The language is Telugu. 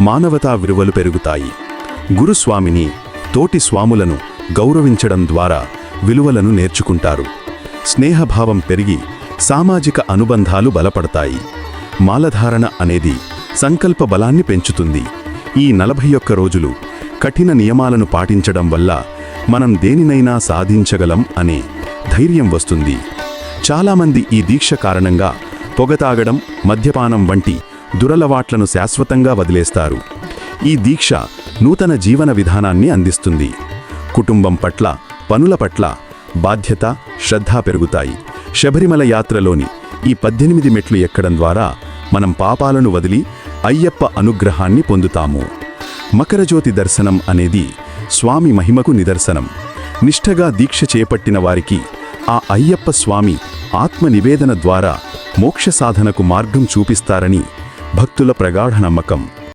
మానవతా విలువలు పెరుగుతాయి. గురుస్వామిని తోటి స్వాములను గౌరవించడం ద్వారా విలువలను నేర్చుకుంటారు. స్నేహభావం పెరిగి సామాజిక అనుబంధాలు బలపడతాయి. మాలధారణ అనేది సంకల్ప బలాన్ని పెంచుతుంది. ఈ నలభై ఒక్క రోజులు కఠిన నియమాలను పాటించడం వల్ల మనం దేనినైనా సాధించగలం అనే ధైర్యం వస్తుంది. చాలామంది ఈ దీక్ష కారణంగా పొగ తాగడం మద్యపానం వంటి దురలవాట్లను శాశ్వతంగా వదిలేస్తారు. ఈ దీక్ష నూతన జీవన విధానాన్ని అందిస్తుంది. కుటుంబం పట్ల పనుల పట్ల బాధ్యత శ్రద్ధ పెరుగుతాయి. శబరిమల యాత్రలోని ఈ పద్దెనిమిది మెట్లు ఎక్కడం ద్వారా మనం పాపాలను వదిలి అయ్యప్ప అనుగ్రహాన్ని పొందుతాము. మకరజ్యోతి దర్శనం అనేది స్వామి మహిమకు నిదర్శనం. నిష్ఠగా దీక్ష చేపట్టిన వారికి ఆ అయ్యప్ప స్వామి ఆత్మ నివేదన ద్వారా మోక్ష సాధనకు మార్గం చూపిస్తారని భక్తుల ప్రగాఢ నమ్మకం.